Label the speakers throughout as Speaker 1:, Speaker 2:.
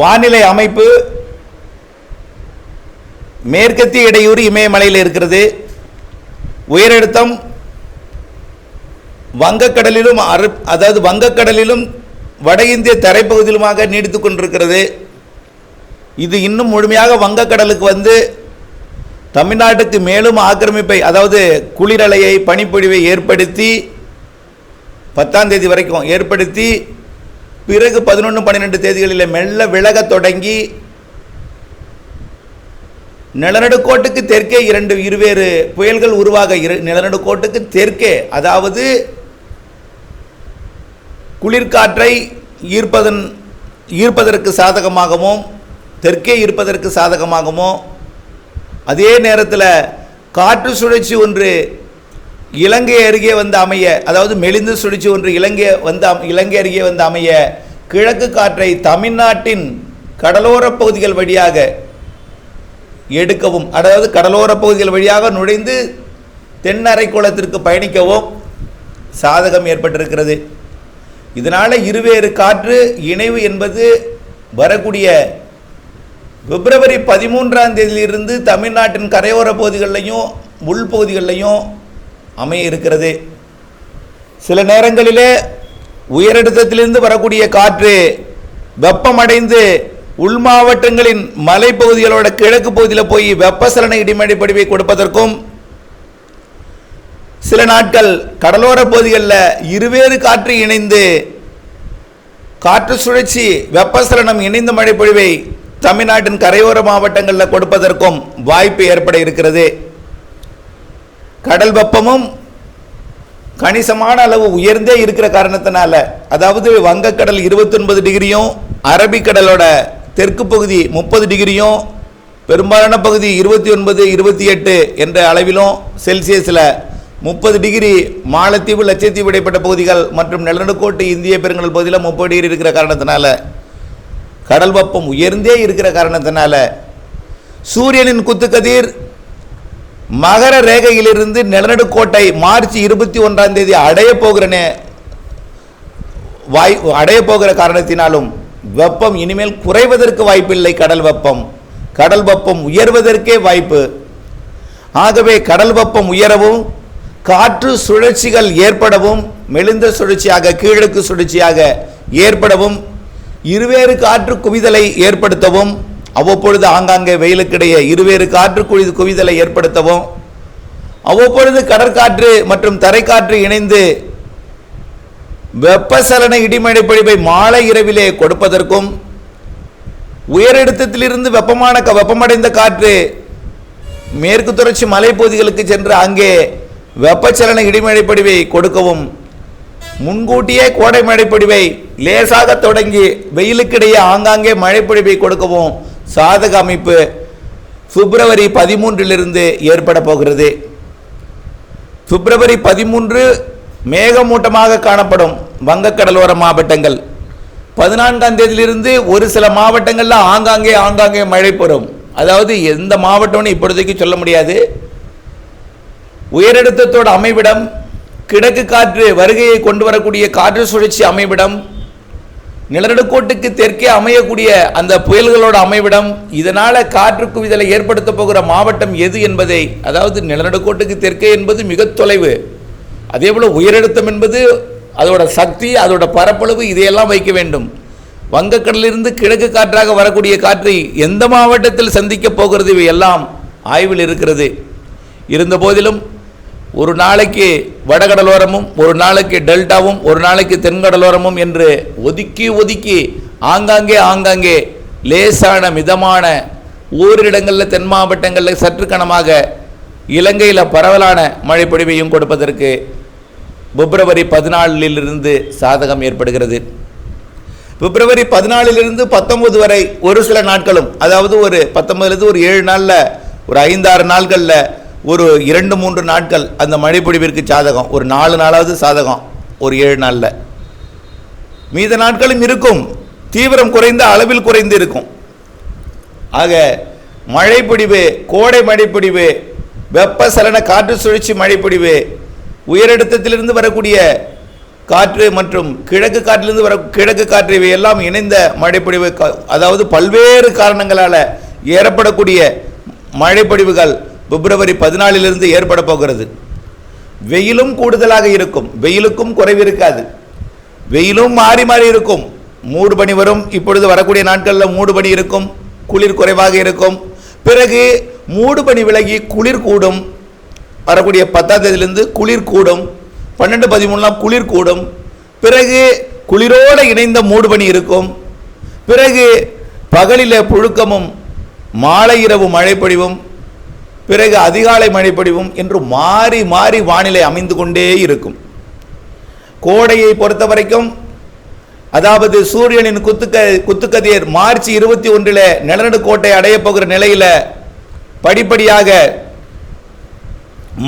Speaker 1: வானிலை அமைப்பு மேற்கத்திய இடையூறு இமயமலையில் இருக்கிறது. உயரழுத்தம் வங்கக்கடலிலும் அரு அதாவது வங்கக்கடலிலும் வட இந்திய தரைப்பகுதியிலுமாக நீடித்து கொண்டிருக்கிறது. இது இன்னும் முழுமையாக வங்கக்கடலுக்கு வந்து தமிழ்நாட்டுக்கு மேலும் ஆக்கிரமிப்பை அதாவது குளிரலையை பனிப்பொழிவை ஏற்படுத்தி பத்தாம் தேதி வரைக்கும் ஏற்படுத்தி பிறகு பதினொன்று பன்னிரெண்டு தேதிகளில் மெல்ல விலகத் தொடங்கி நிலநடுக்கோட்டுக்கு தெற்கே இரண்டு இருவேறு புயல்கள் உருவாக இரு நிலநடுக்கோட்டுக்கு தெற்கே அதாவது குளிர்காற்றை ஈர்ப்பதன் ஈர்ப்பதற்கு சாதகமாகவும் தெற்கே ஈர்ப்பதற்கு சாதகமாகவும் அதே நேரத்தில் காற்று சுழற்சி ஒன்று இலங்கை அருகே வந்து அமைய அதாவது மெலிந்து சுழிச்சு ஒன்று இலங்கை வந்து அம்- இலங்கை அருகே வந்து அமைய கிழக்கு காற்றை தமிழ்நாட்டின் கடலோரப் பகுதிகள் வழியாக எடுக்கவும் அதாவது கடலோர பகுதிகள் வழியாக நுழைந்து தென் அரைக்கோளத்திற்கு பயணிக்கவும் சாதகம் ஏற்பட்டிருக்கிறது. இதனால் இருவேறு காற்று இணைவு என்பது வரக்கூடிய பிப்ரவரி பதிமூன்றாம் தேதியிலிருந்து தமிழ்நாட்டின் கரையோர பகுதிகளிலையும் உள்பகுதிகளிலையும் அமைய இருக்கிறது சில நேரங்களிலே உயரடுத்தத்திலிருந்து வரக்கூடிய காற்று வெப்பமடைந்து உள் மாவட்டங்களின் மலைப்பகுதிகளோட கிழக்கு பகுதியில் போய் வெப்பசலன இடிமழை படிவை கொடுப்பதற்கும் சில நாட்கள் கடலோர பகுதிகளில் இருவேறு காற்று இணைந்து காற்று சுழற்சி வெப்பசலனம் இணைந்த மழை பொழிவை தமிழ்நாட்டின் கரையோர மாவட்டங்களில் கொடுப்பதற்கும் வாய்ப்பு ஏற்பட இருக்கிறது. கடல் வெப்பமும் கணிசமான அளவு உயர்ந்தே இருக்கிற காரணத்தினால அதாவது வங்கக்கடல் 29 டிகிரியும் அரபிக்கடலோட தெற்கு பகுதி முப்பது டிகிரியும் பெரும்பாலான பகுதி இருபத்தி ஒன்பது இருபத்தி எட்டு என்ற அளவிலும் செல்சியஸில் முப்பது டிகிரி மாலத்தீவு லட்சத்தீவு இடைப்பட்ட பகுதிகள் மற்றும் நிலநடுக்கோட்டு இந்திய பெருங்கடல் பகுதியில் முப்பது டிகிரி இருக்கிற காரணத்தினால கடல் வெப்பம் உயர்ந்தே இருக்கிற காரணத்தினால சூரியனின் குத்துக்கதிர் மகர ரேகையிலிருந்து நிலநடுக்கோட்டை மார்ச் இருபத்தி ஒன்றாம் தேதி அடைய போகிற நே- வாய் அடைய போகிற காரணத்தினாலும் வெப்பம் இனிமேல் குறைவதற்கு வாய்ப்பில்லை. கடல் வெப்பம். கடல் வெப்பம் உயர்வதற்கே வாய்ப்பு. ஆகவே கடல் வெப்பம் உயரவும் காற்று சுழற்சிகள் ஏற்படவும் மெலிந்த சுழற்சியாக கீழக்கு சுழற்சியாக ஏற்படவும் இருவேறு காற்று குவிதலை ஏற்படுத்தவும் அவ்வப்பொழுது ஆங்காங்கே வெயிலுக்கிடையே இருவேறு காற்று குவி குவிதலை ஏற்படுத்தவும் அவ்வப்பொழுது கடற்காற்று மற்றும் தரைக்காற்று இணைந்து வெப்பசலன இடிமழை பொழிவை மாலை இரவிலே கொடுப்பதற்கும் உயரழுத்தத்திலிருந்து வெப்பமான வெப்பமடைந்த காற்று மேற்கு தொடர்ச்சி மலைப்பகுதிகளுக்கு சென்று அங்கே வெப்பச்சலன இடிமழை பொழிவை கொடுக்கவும் முன்கூட்டியே கோடை மழைப்பொழிவை லேசாக தொடங்கி வெயிலுக்கிடையே ஆங்காங்கே மழைப்பொழிவை கொடுக்கவும் சாதக அமைப்பு பிப்ரவரி பதிமூன்றிலிருந்து ஏற்பட போகிறது. பிப்ரவரி பதிமூன்று மேகமூட்டமாக காணப்படும் வங்கக்கடலோர மாவட்டங்கள். பதினான்காம் தேதியிலிருந்து ஒரு சில மாவட்டங்களில் ஆங்காங்கே ஆங்காங்கே மழை பெறும். அதாவது எந்த மாவட்டம்னு இப்பொழுதைக்கு சொல்ல முடியாது. உயரழுத்தத்தோட அமைவிடம் கிழக்கு காற்று வருகையை கொண்டு வரக்கூடிய காற்று சுழற்சி அமைவிடம் நிலநடுக்கோட்டுக்கு தெற்கே அமையக்கூடிய அந்த புயல்களோட அமைவிடம் இதனால் காற்று குவிதலை ஏற்படுத்த போகிற மாவட்டம் எது என்பதை அதாவது நிலநடுக்கோட்டுக்கு தெற்கே என்பது மிக தொலைவு. அதே போல் உயரழுத்தம் என்பது அதோட சக்தி அதோட பரப்பளவு இதையெல்லாம் வைக்க வேண்டும். வங்கக்கடலிலிருந்து கிழக்கு காற்றாக வரக்கூடிய காற்றை எந்த மாவட்டத்தில் சந்திக்கப் போகிறது இவை எல்லாம் ஆய்வில் இருக்கிறது. இருந்தபோதிலும் ஒரு நாளைக்கு வடகடலோரமும் ஒரு நாளைக்கு டெல்டாவும் ஒரு நாளைக்கு தென்கடலோரமும் என்று ஒதுக்கி ஒதுக்கி ஆங்காங்கே ஆங்காங்கே லேசான மிதமான ஓரிடங்களில் தென் மாவட்டங்களில் சற்று கனமாக இலங்கையில் பரவலான மழை பொழிவையும் கொடுப்பதற்கு பிப்ரவரி பதினாலிலிருந்து சாதகம் ஏற்படுகிறது. பிப்ரவரி பதினாலிலிருந்து பத்தொன்பது வரை ஒரு சில நாட்களும் அதாவது ஒரு பத்தொன்பதுலேருந்து ஒரு ஏழு நாளில் ஒரு ஐந்தாறு நாட்களில் ஒரு இரண்டு மூன்று நாட்கள் அந்த மழைப்பொழிவிற்கு சாதகம். ஒரு நாலு நாளாவது சாதகம் ஒரு ஏழு நாளில். மீத நாட்களும் இருக்கும். தீவிரம் குறைந்த அளவில் குறைந்து இருக்கும். ஆக மழைப்பொழிவு கோடை மழைப்பொழிவு வெப்பசலன காற்று சுழற்சி மழைப்பொழிவு உயரடுத்தத்திலிருந்து வரக்கூடிய காற்று மற்றும் கிழக்கு காற்றிலிருந்து வர கிழக்கு காற்று இவை எல்லாம் இணைந்த மழைப்பொழிவு கா- அதாவது பல்வேறு காரணங்களால் ஏற்படக்கூடிய மழைப்பொழிவுகள் பிப்ரவரி பதினாலிலிருந்து ஏற்பட போகிறது. வெயிலும் கூடுதலாக இருக்கும். வெயிலுக்கும் குறைவு இருக்காது. வெயிலும் மாறி மாறி இருக்கும். மூடு பனி வரும். இப்பொழுது வரக்கூடிய நாட்களில் மூடு பனி இருக்கும். குளிர் குறைவாக இருக்கும். பிறகு மூடு பனி விலகி குளிர் கூடும். வரக்கூடிய பத்தாம் தேதியிலிருந்து குளிர் கூடும். பன்னெண்டு பதிமூணுலாம் குளிர் கூடும். பிறகு குளிரோடு இணைந்த மூடு பனி இருக்கும். பிறகு பகலில் புழுக்கமும் மாலை இரவு மழைப்பொழிவும் பிறகு அதிகாலை மழைப்பொழிவும் என்று மாறி மாறி வானிலை அமைந்து கொண்டே இருக்கும். கோடையை பொறுத்த வரைக்கும் அதாவது சூரியனின் குத்துக்க குத்துக்கதிர் மார்ச் இருபத்தி ஒன்றில் நிலநடுக்கோட்டை அடையப் போகிற நிலையில் படிப்படியாக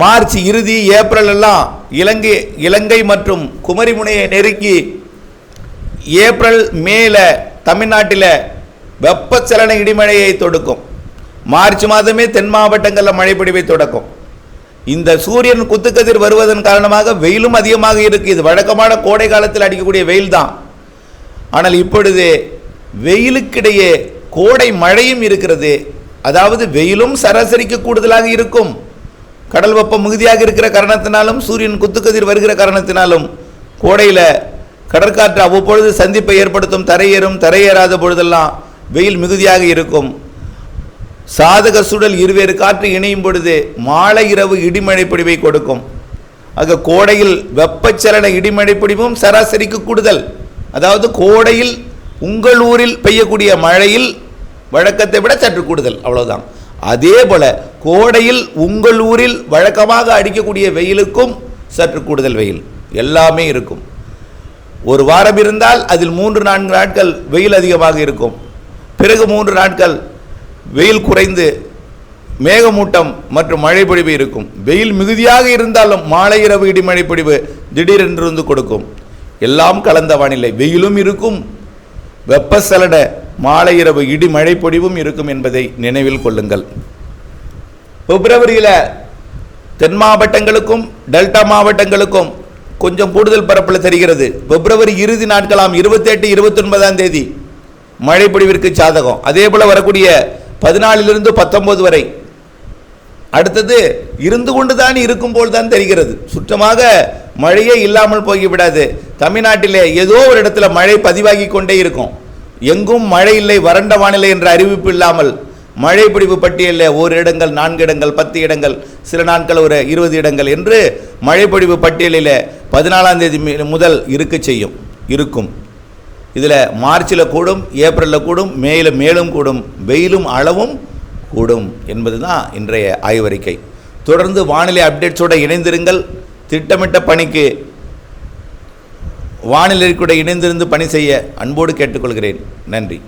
Speaker 1: மார்ச் இறுதி ஏப்ரல் எல்லாம் இலங்கை இலங்கை மற்றும் குமரிமுனையை நெருக்கி ஏப்ரல் மேல தமிழ்நாட்டில் வெப்பச்சலன இடிமழையை தொடுக்கும். மார்ச் மாதமே தென் மாவட்டங்களில் மழை பொழிவை தொடக்கும். இந்த சூரியன் குத்துக்கதிர் வருவதன் காரணமாக வெயிலும் அதிகமாக இருக்குது இது வழக்கமான கோடை காலத்தில் அடிக்கக்கூடிய வெயில் தான் ஆனால் இப்பொழுது வெயிலுக்கிடையே கோடை மழையும் இருக்கிறது. அதாவது வெயிலும் சராசரிக்கு கூடுதலாக இருக்கும். கடல் வெப்பம் மிகுதியாக இருக்கிற காரணத்தினாலும் சூரியன் குத்துக்கதிர் வருகிற காரணத்தினாலும் கோடையில் கடற்காற்று அவ்வப்பொழுது சந்திப்பை ஏற்படுத்தும் தரையேறும் தரையேறாத பொழுதெல்லாம் வெயில் மிகுதியாக இருக்கும். சாதக சுடல் இருவேறு காற்று இணையும் பொழுது மாலை இரவு இடிமழை பொழிவை கொடுக்கும். ஆக கோடையில் வெப்பச்சலன இடிமழை பொழிவும் சராசரிக்கு கூடுதல். அதாவது கோடையில் உங்கள் ஊரில் பெய்யக்கூடிய மழையில் வழக்கத்தை விட சற்று கூடுதல் அவ்வளோதான் அதே போல கோடையில் உங்கள் ஊரில் வழக்கமாக அடிக்கக்கூடிய வெயிலுக்கும் சற்று கூடுதல் வெயில். எல்லாமே இருக்கும். ஒரு வாரம் இருந்தால் அதில் மூன்று நான்கு நாட்கள் வெயில் அதிகமாக இருக்கும். பிறகு மூன்று நாட்கள் வெயில் குறைந்து மேகமூட்டம் மற்றும் மழைப்பொழிவு இருக்கும். வெயில் மிகுதியாக இருந்தாலும் மாலை இரவு இடிமழை திடீரென்று வந்து கொடுக்கும். எல்லாம் கலந்த வானிலை. வெயிலும் இருக்கும். வெப்பசலட மாலை இரவு இடி மழைப்பொழிவும் இருக்கும் என்பதை நினைவில் கொள்ளுங்கள். பிப்ரவரியில் தென் மாவட்டங்களுக்கும் டெல்டா மாவட்டங்களுக்கும் கொஞ்சம் கூடுதல் பரப்பில் தெரிகிறது. பிப்ரவரி இறுதி நாட்களாம் இருபத்தெட்டு இருபத்தி ஒன்பதாம் தேதி மழைப்பொழிவிற்கு சாதகம். அதே போல் வரக்கூடிய பதினாலிலிருந்து பத்தொம்போது வரை. அடுத்தது இருந்து கொண்டுதான் இருக்கும் போல் தான் தெரிகிறது. சுற்றமாக மழையே இல்லாமல் போய்விடாது. தமிழ்நாட்டிலே ஏதோ ஒரு இடத்துல மழை பதிவாகி கொண்டே இருக்கும். எங்கும் மழை இல்லை வறண்ட வானிலை என்ற அறிவிப்பு இல்லாமல். மழை பிடிப்பு பட்டியலில் ஓர் இடங்கள் நான்கு இடங்கள் பத்து இடங்கள் சில நாட்கள் ஒரு இருபது இடங்கள் என்று மழை பட்டியலில் பதினாலாம் தேதி முதல் இருக்க செய்யும் இருக்கும். இதில் மார்ச்சில் கூடும் ஏப்ரலில் கூடும் மேயில் மேலும் கூடும் வெயிலும் அளவும் கூடும் என்பது தான் இன்றைய ஆய்வறிக்கை. தொடர்ந்து வானிலை அப்டேட்ஸோடு இணைந்திருங்கள். திட்டமிட்ட பணிக்கு வானிலை கூட இணைந்திருந்து பணி செய்ய அன்போடு கேட்டுக்கொள்கிறேன். நன்றி.